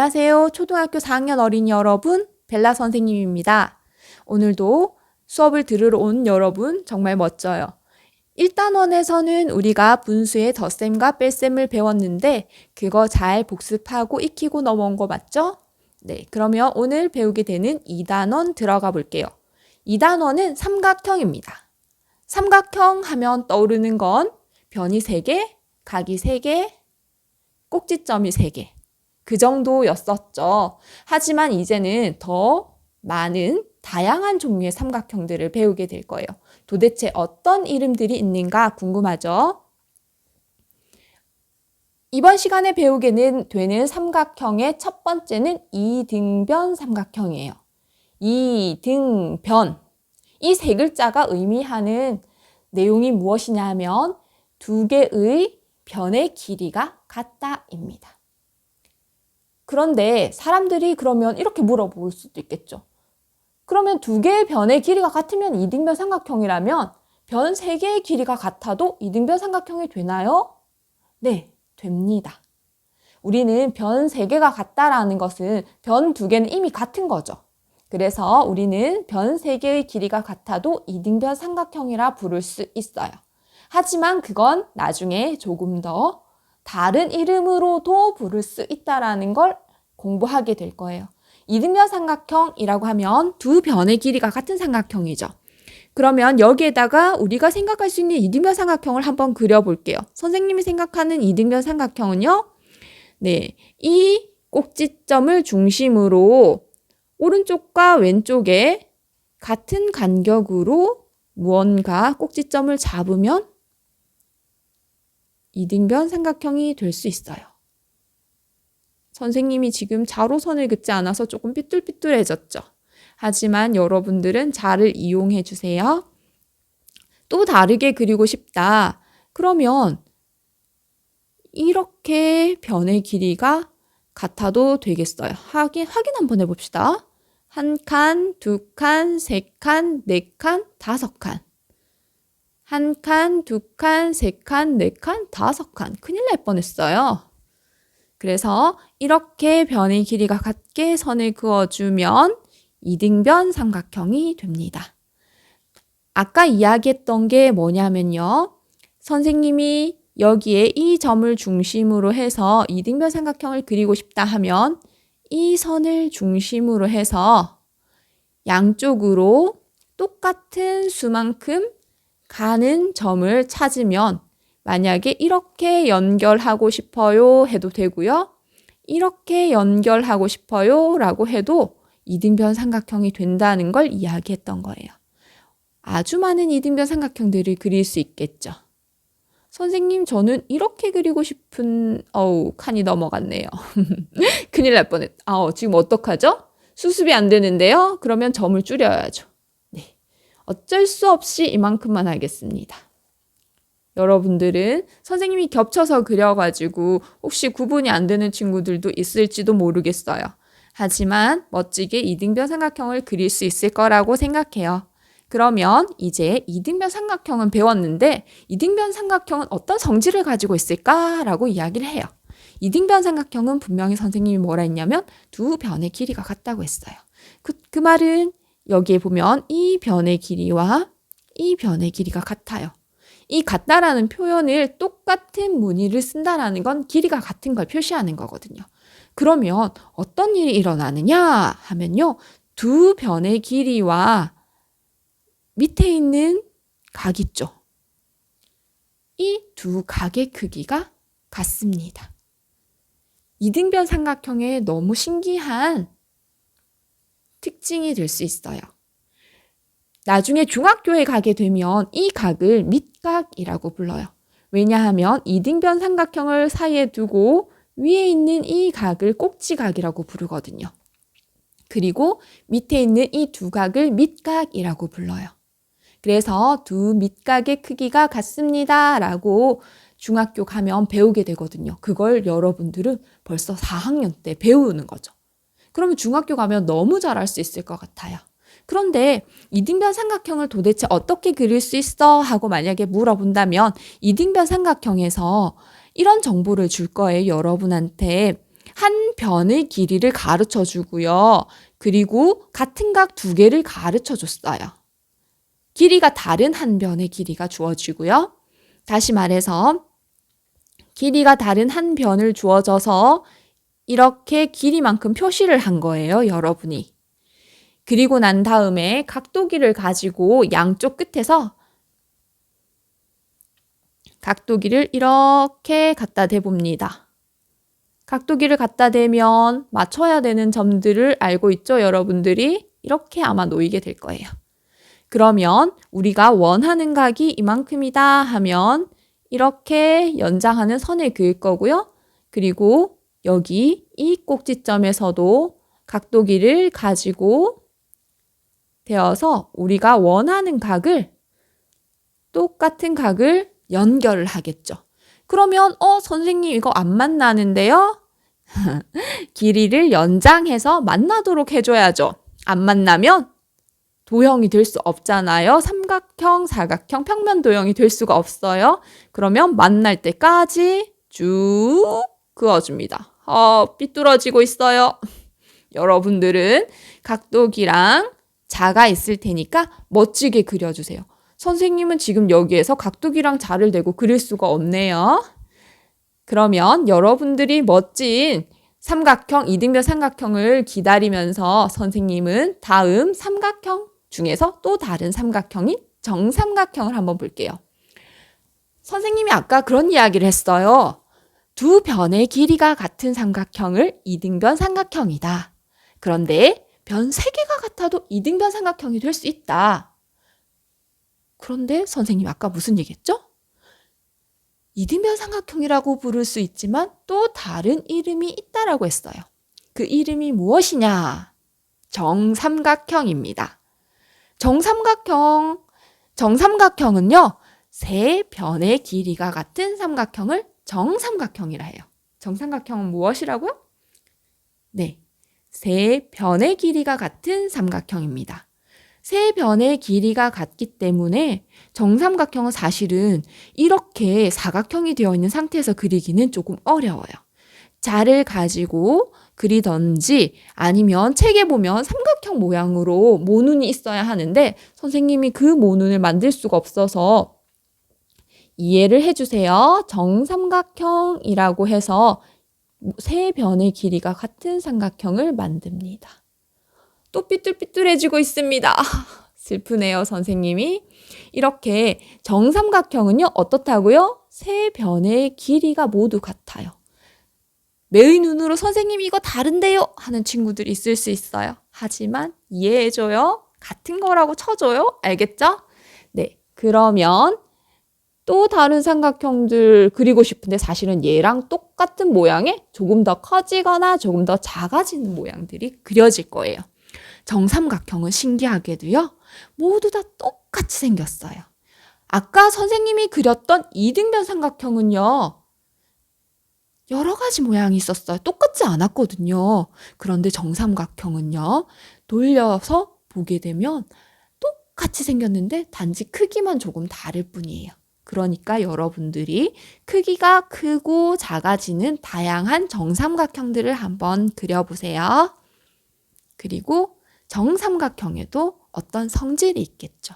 안녕하세요. 초등학교 4학년 어린이 여러분, 벨라 선생님입니다. 오늘도 수업을 들으러 온 여러분 정말 멋져요. 1단원에서는 우리가 분수의 덧셈과 뺄셈을 배웠는데 그거 잘 복습하고 익히고 넘어온 거 맞죠? 네, 그러면 오늘 배우게 되는 2단원 들어가 볼게요. 2단원은 삼각형입니다. 삼각형 하면 떠오르는 건 변이 3개, 각이 3개, 꼭지점이 3개. 그 정도였었죠. 하지만 이제는 더 많은 다양한 종류의 삼각형들을 배우게 될 거예요. 도대체 어떤 이름들이 있는가 궁금하죠? 이번 시간에 배우게 되는 삼각형의 첫 번째는 이등변 삼각형이에요. 이등변. 이 세 글자가 의미하는 내용이 무엇이냐 하면 두 개의 변의 길이가 같다입니다. 그런데 사람들이 그러면 이렇게 물어볼 수도 있겠죠. 그러면 두 개의 변의 길이가 같으면 이등변 삼각형이라면 변 세 개의 길이가 같아도 이등변 삼각형이 되나요? 네, 됩니다. 우리는 변 세 개가 같다라는 것은 변 두 개는 이미 같은 거죠. 그래서 우리는 변 세 개의 길이가 같아도 이등변 삼각형이라 부를 수 있어요. 하지만 그건 나중에 조금 더 다른 이름으로도 부를 수 있다라는 걸 공부하게 될 거예요. 이등변 삼각형이라고 하면 두 변의 길이가 같은 삼각형이죠. 그러면 여기에다가 우리가 생각할 수 있는 이등변 삼각형을 한번 그려볼게요. 선생님이 생각하는 이등변 삼각형은요. 네, 이 꼭지점을 중심으로 오른쪽과 왼쪽에 같은 간격으로 무언가 꼭지점을 잡으면 이등변 삼각형이 될 수 있어요. 선생님이 지금 자로선을 긋지 않아서 조금 삐뚤삐뚤해졌죠. 하지만 여러분들은 자를 이용해 주세요. 또 다르게 그리고 싶다. 그러면 이렇게 변의 길이가 같아도 되겠어요. 확인, 확인 한번 해봅시다. 한 칸, 두 칸, 세 칸, 네 칸, 다섯 칸. 한 칸, 두 칸, 세 칸, 네 칸, 다섯 칸. 큰일 날 뻔했어요. 그래서 이렇게 변의 길이가 같게 선을 그어주면 이등변 삼각형이 됩니다. 아까 이야기했던 게 뭐냐면요. 선생님이 여기에 이 점을 중심으로 해서 이등변 삼각형을 그리고 싶다 하면 이 선을 중심으로 해서 양쪽으로 똑같은 수만큼 가는 점을 찾으면 만약에 이렇게 연결하고 싶어요 해도 되고요. 이렇게 연결하고 싶어요 라고 해도 이등변 삼각형이 된다는 걸 이야기했던 거예요. 아주 많은 이등변 삼각형들을 그릴 수 있겠죠. 선생님, 저는 이렇게 그리고 싶은, 어우, 칸이 넘어갔네요. 큰일 날 뻔했, 아우, 지금 어떡하죠? 수습이 안 되는데요? 그러면 점을 줄여야죠. 어쩔 수 없이 이만큼만 하겠습니다. 여러분들은 선생님이 겹쳐서 그려가지고 혹시 구분이 안 되는 친구들도 있을지도 모르겠어요. 하지만 멋지게 이등변 삼각형을 그릴 수 있을 거라고 생각해요. 그러면 이제 이등변 삼각형은 배웠는데 이등변 삼각형은 어떤 성질을 가지고 있을까라고 이야기를 해요. 이등변 삼각형은 분명히 선생님이 뭐라 했냐면 두 변의 길이가 같다고 했어요. 그, 그 말은 여기에 보면 이 변의 길이와 이 변의 길이가 같아요. 이 같다라는 표현을 똑같은 무늬를 쓴다라는 건 길이가 같은 걸 표시하는 거거든요. 그러면 어떤 일이 일어나느냐 하면요. 두 변의 길이와 밑에 있는 각 있죠. 이 두 각의 크기가 같습니다. 이등변 삼각형의 너무 신기한 특징이 될 수 있어요. 나중에 중학교에 가게 되면 이 각을 밑각이라고 불러요. 왜냐하면 이등변 삼각형을 사이에 두고 위에 있는 이 각을 꼭지각이라고 부르거든요. 그리고 밑에 있는 이 두 각을 밑각이라고 불러요. 그래서 두 밑각의 크기가 같습니다. 라고 중학교 가면 배우게 되거든요. 그걸 여러분들은 벌써 4학년 때 배우는 거죠. 그러면 중학교 가면 너무 잘할 수 있을 것 같아요. 그런데 이등변 삼각형을 도대체 어떻게 그릴 수 있어? 하고 만약에 물어본다면 이등변 삼각형에서 이런 정보를 줄 거예요. 여러분한테 한 변의 길이를 가르쳐 주고요. 그리고 같은 각 두 개를 가르쳐 줬어요. 길이가 다른 한 변의 길이가 주어지고요. 다시 말해서 길이가 다른 한 변을 주어져서 이렇게 길이만큼 표시를 한 거예요, 여러분이. 그리고 난 다음에 각도기를 가지고 양쪽 끝에서 각도기를 이렇게 갖다 대봅니다. 각도기를 갖다 대면 맞춰야 되는 점들을 알고 있죠, 여러분들이? 이렇게 아마 놓이게 될 거예요. 그러면 우리가 원하는 각이 이만큼이다 하면 이렇게 연장하는 선을 그을 거고요. 그리고 여기 이 꼭지점에서도 각도기를 가지고 되어서 우리가 원하는 각을 똑같은 각을 연결을 하겠죠. 그러면 어 선생님 이거 안 만나는데요? 길이를 연장해서 만나도록 해줘야죠. 안 만나면 도형이 될 수 없잖아요. 삼각형, 사각형, 평면 도형이 될 수가 없어요. 그러면 만날 때까지 쭉 그어줍니다. 어, 삐뚤어지고 있어요. 여러분들은 각도기랑 자가 있을 테니까 멋지게 그려주세요. 선생님은 지금 여기에서 각도기랑 자를 대고 그릴 수가 없네요. 그러면 여러분들이 멋진 삼각형, 이등변 삼각형을 기다리면서 선생님은 다음 삼각형 중에서 또 다른 삼각형인 정삼각형을 한번 볼게요. 선생님이 아까 그런 이야기를 했어요. 두 변의 길이가 같은 삼각형을 이등변 삼각형이다. 그런데 변 세 개가 같아도 이등변 삼각형이 될 수 있다. 그런데 선생님 아까 무슨 얘기했죠? 이등변 삼각형이라고 부를 수 있지만 또 다른 이름이 있다라고 했어요. 그 이름이 무엇이냐? 정삼각형입니다. 정삼각형, 정삼각형은요, 세 변의 길이가 같은 삼각형을 정삼각형이라 해요. 정삼각형은 무엇이라고요? 네. 세 변의 길이가 같은 삼각형입니다. 세 변의 길이가 같기 때문에 정삼각형은 사실은 이렇게 사각형이 되어 있는 상태에서 그리기는 조금 어려워요. 자를 가지고 그리던지 아니면 책에 보면 삼각형 모양으로 모눈이 있어야 하는데 선생님이 그 모눈을 만들 수가 없어서 이해를 해주세요. 정삼각형이라고 해서 세 변의 길이가 같은 삼각형을 만듭니다. 또 삐뚤삐뚤해지고 있습니다. 슬프네요, 선생님이. 이렇게 정삼각형은요, 어떻다고요? 세 변의 길이가 모두 같아요. 매의 눈으로 선생님 이거 다른데요? 하는 친구들이 있을 수 있어요. 하지만 이해해줘요. 같은 거라고 쳐줘요. 알겠죠? 네. 그러면 또 다른 삼각형들 그리고 싶은데 사실은 얘랑 똑같은 모양에 조금 더 커지거나 조금 더 작아지는 모양들이 그려질 거예요. 정삼각형은 신기하게도요. 모두 다 똑같이 생겼어요. 아까 선생님이 그렸던 이등변 삼각형은요. 여러 가지 모양이 있었어요. 똑같지 않았거든요. 그런데 정삼각형은요. 돌려서 보게 되면 똑같이 생겼는데 단지 크기만 조금 다를 뿐이에요. 그러니까 여러분들이 크기가 크고 작아지는 다양한 정삼각형들을 한번 그려보세요. 그리고 정삼각형에도 어떤 성질이 있겠죠.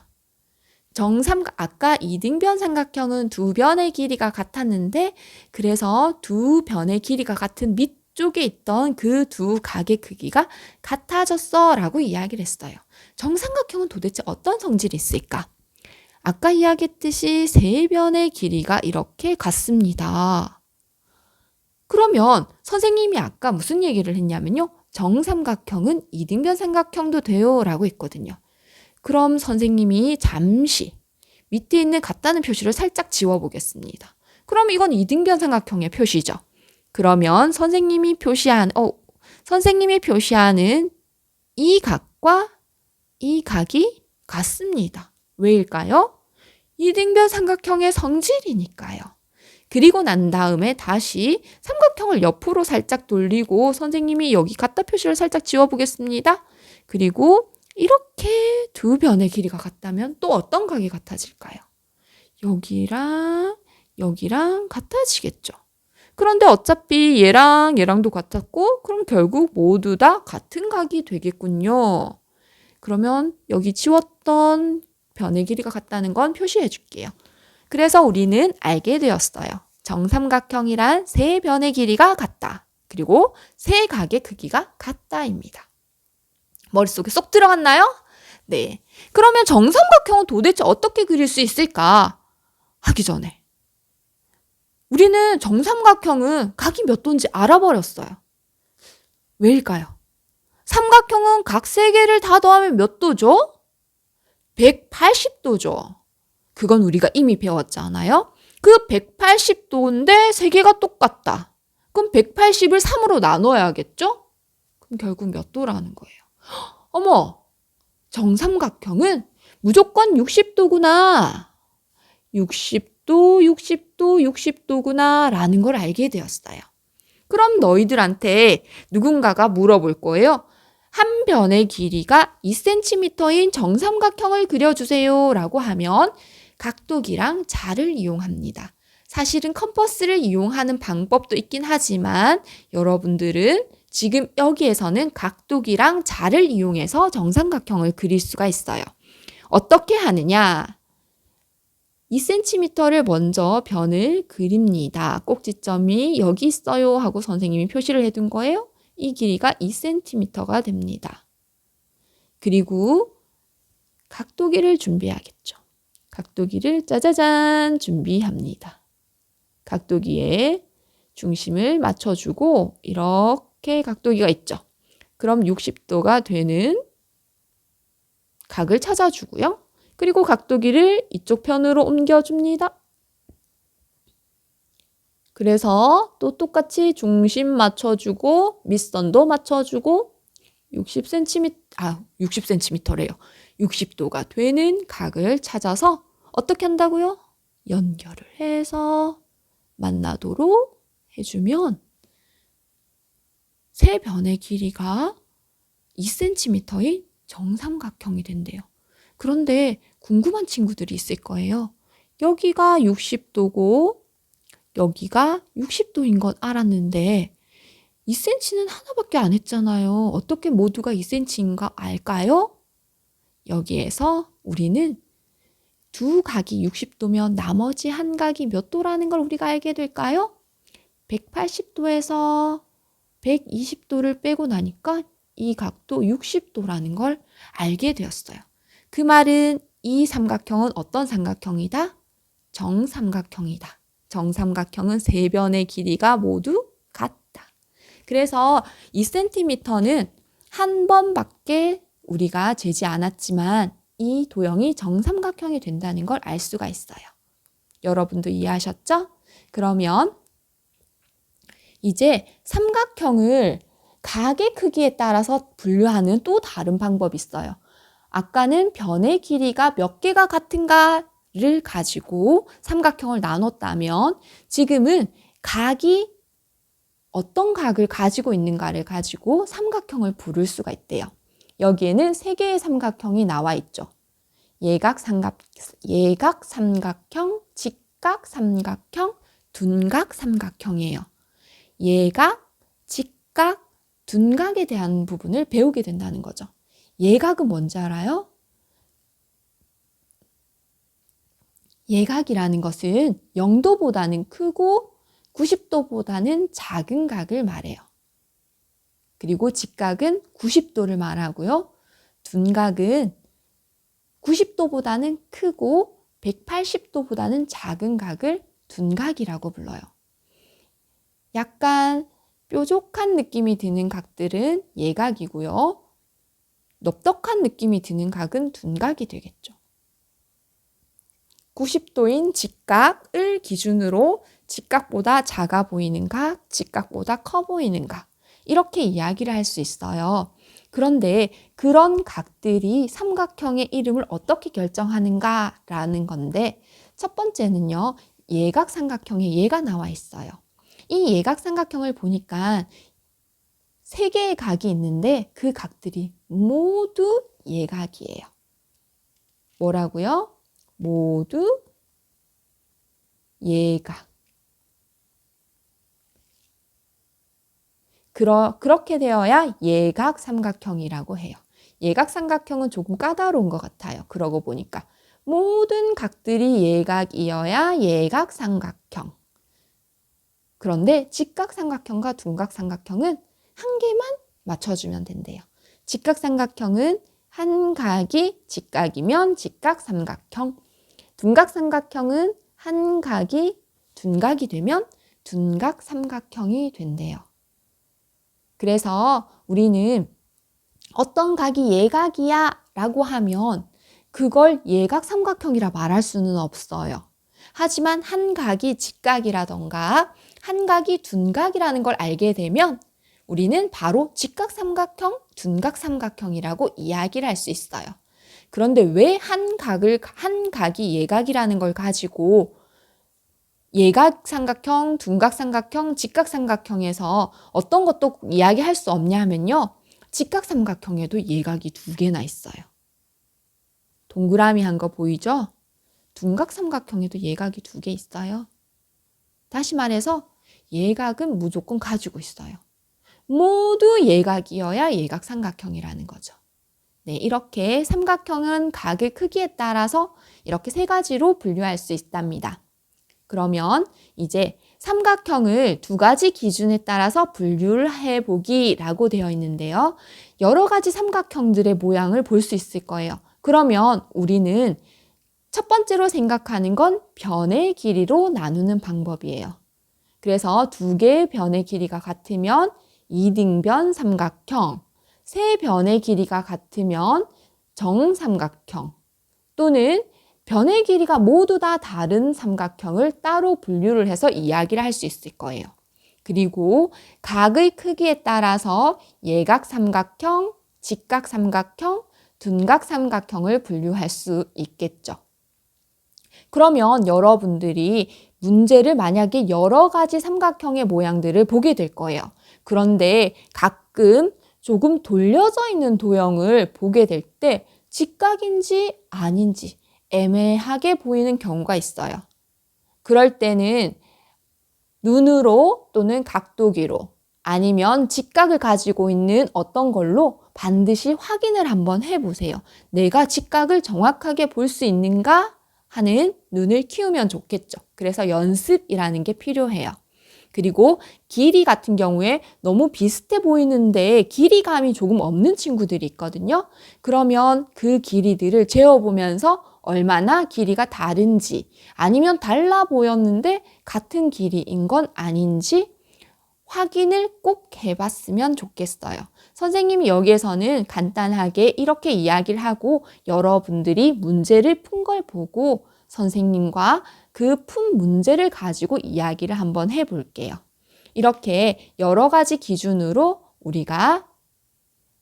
정삼각, 아까 이등변 삼각형은 두 변의 길이가 같았는데, 그래서 두 변의 길이가 같은 밑쪽에 있던 그 두 각의 크기가 같아졌어 라고 이야기를 했어요. 정삼각형은 도대체 어떤 성질이 있을까? 아까 이야기했듯이 세 변의 길이가 이렇게 같습니다. 그러면 선생님이 아까 무슨 얘기를 했냐면요. 정삼각형은 이등변 삼각형도 돼요 라고 했거든요. 그럼 선생님이 잠시 밑에 있는 같다는 표시를 살짝 지워보겠습니다. 그럼 이건 이등변 삼각형의 표시죠. 그러면 선생님이 표시한, 어, 선생님이 표시하는 이 각과 이 각이 같습니다. 왜일까요? 이등변 삼각형의 성질이니까요. 그리고 난 다음에 다시 삼각형을 옆으로 살짝 돌리고 선생님이 여기 갖다 표시를 살짝 지워보겠습니다. 그리고 이렇게 두 변의 길이가 같다면 또 어떤 각이 같아질까요? 여기랑 여기랑 같아지겠죠. 그런데 어차피 얘랑 얘랑도 같았고 그럼 결국 모두 다 같은 각이 되겠군요. 그러면 여기 지웠던 변의 길이가 같다는 건 표시해 줄게요. 그래서 우리는 알게 되었어요. 정삼각형이란 세 변의 길이가 같다. 그리고 세 각의 크기가 같다입니다. 머릿속에 쏙 들어갔나요? 네. 그러면 정삼각형은 도대체 어떻게 그릴 수 있을까? 하기 전에 우리는 정삼각형은 각이 몇 도인지 알아버렸어요. 왜일까요? 삼각형은 각 세 개를 다 더하면 몇 도죠? 180도죠. 그건 우리가 이미 배웠잖아요. 그 180도인데 세 개가 똑같다. 그럼 180을 3으로 나눠야겠죠? 그럼 결국 몇 도라는 거예요. 어머, 정삼각형은 무조건 60도구나. 60도, 60도, 60도구나. 라는 걸 알게 되었어요. 그럼 너희들한테 누군가가 물어볼 거예요. 한 변의 길이가 2cm인 정삼각형을 그려주세요. 라고 하면 각도기랑 자를 이용합니다. 사실은 컴퍼스를 이용하는 방법도 있긴 하지만 여러분들은 지금 여기에서는 각도기랑 자를 이용해서 정삼각형을 그릴 수가 있어요. 어떻게 하느냐? 2cm를 먼저 변을 그립니다. 꼭지점이 여기 있어요 하고 선생님이 표시를 해둔 거예요. 이 길이가 2cm가 됩니다. 그리고 각도기를 준비하겠죠. 각도기를 짜자잔 준비합니다. 각도기에 중심을 맞춰주고 이렇게 각도기가 있죠. 그럼 60도가 되는 각을 찾아주고요. 그리고 각도기를 이쪽 편으로 옮겨줍니다. 그래서 또 똑같이 중심 맞춰주고 밑선도 맞춰주고 60cm, 아, 60cm래요. 60도가 되는 각을 찾아서 어떻게 한다고요? 연결을 해서 만나도록 해주면 세 변의 길이가 2cm인 정삼각형이 된대요. 그런데 궁금한 친구들이 있을 거예요. 여기가 60도고 여기가 60도인 건 알았는데 2cm는 하나밖에 안 했잖아요. 어떻게 모두가 2cm인가 알까요? 여기에서 우리는 두 각이 60도면 나머지 한 각이 몇 도라는 걸 우리가 알게 될까요? 180도에서 120도를 빼고 나니까 이 각도 60도라는 걸 알게 되었어요. 그 말은 이 삼각형은 어떤 삼각형이다? 정삼각형이다. 정삼각형은 세 변의 길이가 모두 같다. 그래서 2cm는 한 번밖에 우리가 재지 않았지만 이 도형이 정삼각형이 된다는 걸 알 수가 있어요. 여러분도 이해하셨죠? 그러면 이제 삼각형을 각의 크기에 따라서 분류하는 또 다른 방법이 있어요. 아까는 변의 길이가 몇 개가 같은가 를 가지고 삼각형을 나눴다면 지금은 각이 어떤 각을 가지고 있는가를 가지고 삼각형을 부를 수가 있대요. 여기에는 세 개의 삼각형이 나와 있죠. 예각 삼각 예각 삼각형, 직각 삼각형, 둔각 삼각형이에요. 예각, 직각, 둔각에 대한 부분을 배우게 된다는 거죠. 예각은 뭔지 알아요? 예각이라는 것은 0도보다는 크고 90도보다는 작은 각을 말해요. 그리고 직각은 90도를 말하고요. 둔각은 90도보다는 크고 180도보다는 작은 각을 둔각이라고 불러요. 약간 뾰족한 느낌이 드는 각들은 예각이고요. 넓적한 느낌이 드는 각은 둔각이 되겠죠. 90도인 직각을 기준으로 직각보다 작아 보이는 각, 직각보다 커 보이는 각, 이렇게 이야기를 할 수 있어요. 그런데 그런 각들이 삼각형의 이름을 어떻게 결정하는가라는 건데, 첫 번째는요, 예각 삼각형에 예가 나와 있어요. 이 예각 삼각형을 보니까 세 개의 각이 있는데 그 각들이 모두 예각이에요. 뭐라고요? 모두 예각. 그러, 그렇게 되어야 예각 삼각형이라고 해요. 예각 삼각형은 조금 까다로운 것 같아요. 그러고 보니까. 모든 각들이 예각이어야 예각 삼각형. 그런데 직각 삼각형과 둔각 삼각형은 한 개만 맞춰주면 된대요. 직각 삼각형은 한 각이 직각이면 직각 삼각형. 둔각 삼각형은 한 각이 둔각이 되면 둔각 삼각형이 된대요. 그래서 우리는 어떤 각이 예각이야 라고 하면 그걸 예각 삼각형이라 말할 수는 없어요. 하지만 한 각이 직각이라던가 한 각이 둔각이라는 걸 알게 되면 우리는 바로 직각 삼각형, 둔각 삼각형이라고 이야기를 할 수 있어요. 그런데 왜 한 각을 한 각이 예각이라는 걸 가지고 예각 삼각형, 둔각 삼각형, 직각 삼각형에서 어떤 것도 이야기할 수 없냐면요. 직각 삼각형에도 예각이 두 개나 있어요. 동그라미 한 거 보이죠? 둔각 삼각형에도 예각이 두 개 있어요. 다시 말해서 예각은 무조건 가지고 있어요. 모두 예각이어야 예각 삼각형이라는 거죠. 네, 이렇게 삼각형은 각의 크기에 따라서 이렇게 세 가지로 분류할 수 있답니다. 그러면 이제 삼각형을 두 가지 기준에 따라서 분류를 해보기라고 되어 있는데요. 여러 가지 삼각형들의 모양을 볼 수 있을 거예요. 그러면 우리는 첫 번째로 생각하는 건 변의 길이로 나누는 방법이에요. 그래서 두 개의 변의 길이가 같으면 이등변 삼각형, 세 변의 길이가 같으면 정삼각형 또는 변의 길이가 모두 다 다른 삼각형을 따로 분류를 해서 이야기를 할 수 있을 거예요. 그리고 각의 크기에 따라서 예각 삼각형, 직각 삼각형, 둔각 삼각형을 분류할 수 있겠죠. 그러면 여러분들이 문제를 만약에 여러 가지 삼각형의 모양들을 보게 될 거예요. 그런데 가끔 조금 돌려져 있는 도형을 보게 될 때 직각인지 아닌지 애매하게 보이는 경우가 있어요. 그럴 때는 눈으로 또는 각도기로 아니면 직각을 가지고 있는 어떤 걸로 반드시 확인을 한번 해보세요. 내가 직각을 정확하게 볼 수 있는가 하는 눈을 키우면 좋겠죠. 그래서 연습이라는 게 필요해요. 그리고 길이 같은 경우에 너무 비슷해 보이는데 길이감이 조금 없는 친구들이 있거든요. 그러면 그 길이들을 재어보면서 얼마나 길이가 다른지 아니면 달라 보였는데 같은 길이인 건 아닌지 확인을 꼭 해봤으면 좋겠어요. 선생님이 여기에서는 간단하게 이렇게 이야기를 하고 여러분들이 문제를 푼 걸 보고 선생님과 그푼 문제를 가지고 이야기를 한번 해볼게요. 이렇게 여러 가지 기준으로 우리가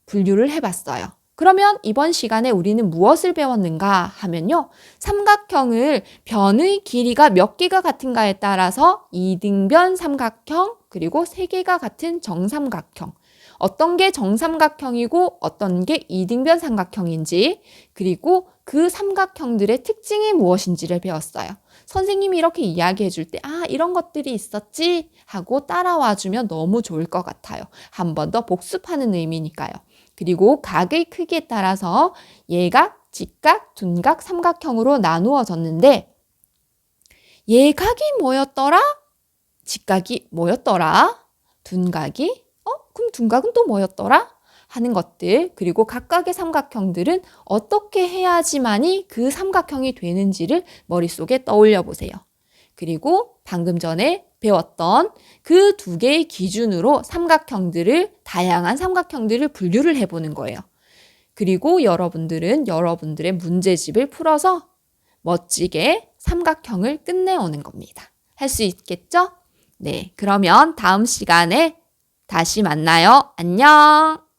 분류를 해봤어요. 그러면 이번 시간에 우리는 무엇을 배웠는가 하면요. 삼각형을 변의 길이가 몇 개가 같은가에 따라서 이등변 삼각형 그리고 세 개가 같은 정삼각형 어떤 게 정삼각형이고 어떤 게 이등변 삼각형인지 그리고 그 삼각형들의 특징이 무엇인지를 배웠어요. 선생님이 이렇게 이야기해 줄 때, 아, 이런 것들이 있었지? 하고 따라와 주면 너무 좋을 것 같아요. 한 번 더 복습하는 의미니까요. 그리고 각의 크기에 따라서 예각, 직각, 둔각, 삼각형으로 나누어졌는데, 예각이 뭐였더라? 직각이 뭐였더라? 둔각이? 어? 그럼 둔각은 또 뭐였더라? 하는 것들, 그리고 각각의 삼각형들은 어떻게 해야지만이 그 삼각형이 되는지를 머릿속에 떠올려 보세요. 그리고 방금 전에 배웠던 그 두 개의 기준으로 삼각형들을, 다양한 삼각형들을 분류를 해보는 거예요. 그리고 여러분들은 여러분들의 문제집을 풀어서 멋지게 삼각형을 끝내오는 겁니다. 할 수 있겠죠? 네. 그러면 다음 시간에 다시 만나요. 안녕!